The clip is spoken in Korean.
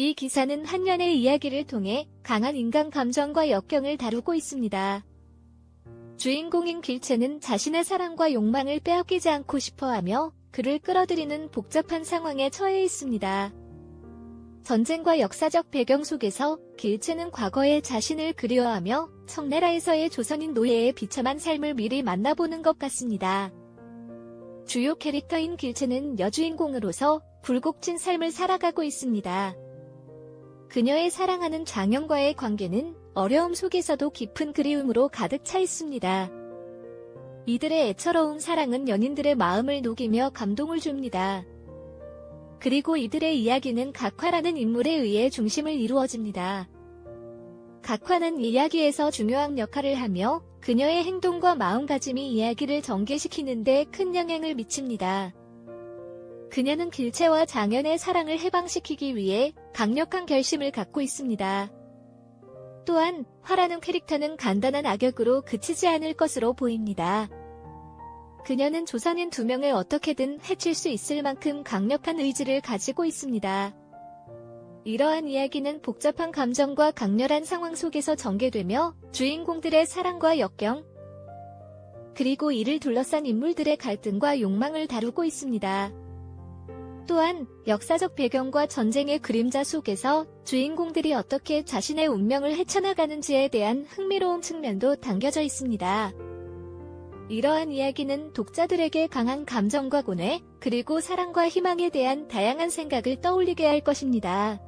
이 기사는 한년의 이야기를 통해 강한 인간 감정과 역경을 다루고 있습니다. 주인공인 길체는 자신의 사랑과 욕망을 빼앗기지 않고 싶어 하며 그를 끌어들이는 복잡한 상황에 처해 있습니다. 전쟁과 역사적 배경 속에서 길체는 과거의 자신을 그리워하며 청나라에서의 조선인 노예의 비참한 삶을 미리 만나보는 것 같습니다. 주요 캐릭터인 길체는 여주인공으로서 굴곡진 삶을 살아가고 있습니다. 그녀의 사랑하는 장영과의 관계는 어려움 속에서도 깊은 그리움으로 가득 차 있습니다. 이들의 애처로운 사랑은 연인들의 마음을 녹이며 감동을 줍니다. 그리고 이들의 이야기는 각화라는 인물에 의해 중심을 이루어집니다. 각화는 이야기에서 중요한 역할을 하며 그녀의 행동과 마음가짐이 이야기를 전개시키는데 큰 영향을 미칩니다. 그녀는 길체와 장현의 사랑을 해방시키기 위해 강력한 결심을 갖고 있습니다. 또한 화라는 캐릭터는 간단한 악역으로 그치지 않을 것으로 보입니다. 그녀는 조선인 두 명을 어떻게든 해칠 수 있을 만큼 강력한 의지를 가지고 있습니다. 이러한 이야기는 복잡한 감정과 강렬한 상황 속에서 전개되며 주인공들의 사랑과 역경, 그리고 이를 둘러싼 인물들의 갈등과 욕망을 다루고 있습니다. 또한 역사적 배경과 전쟁의 그림자 속에서 주인공들이 어떻게 자신의 운명을 헤쳐나가는지에 대한 흥미로운 측면도 담겨져 있습니다. 이러한 이야기는 독자들에게 강한 감정과 고뇌, 그리고 사랑과 희망에 대한 다양한 생각을 떠올리게 할 것입니다.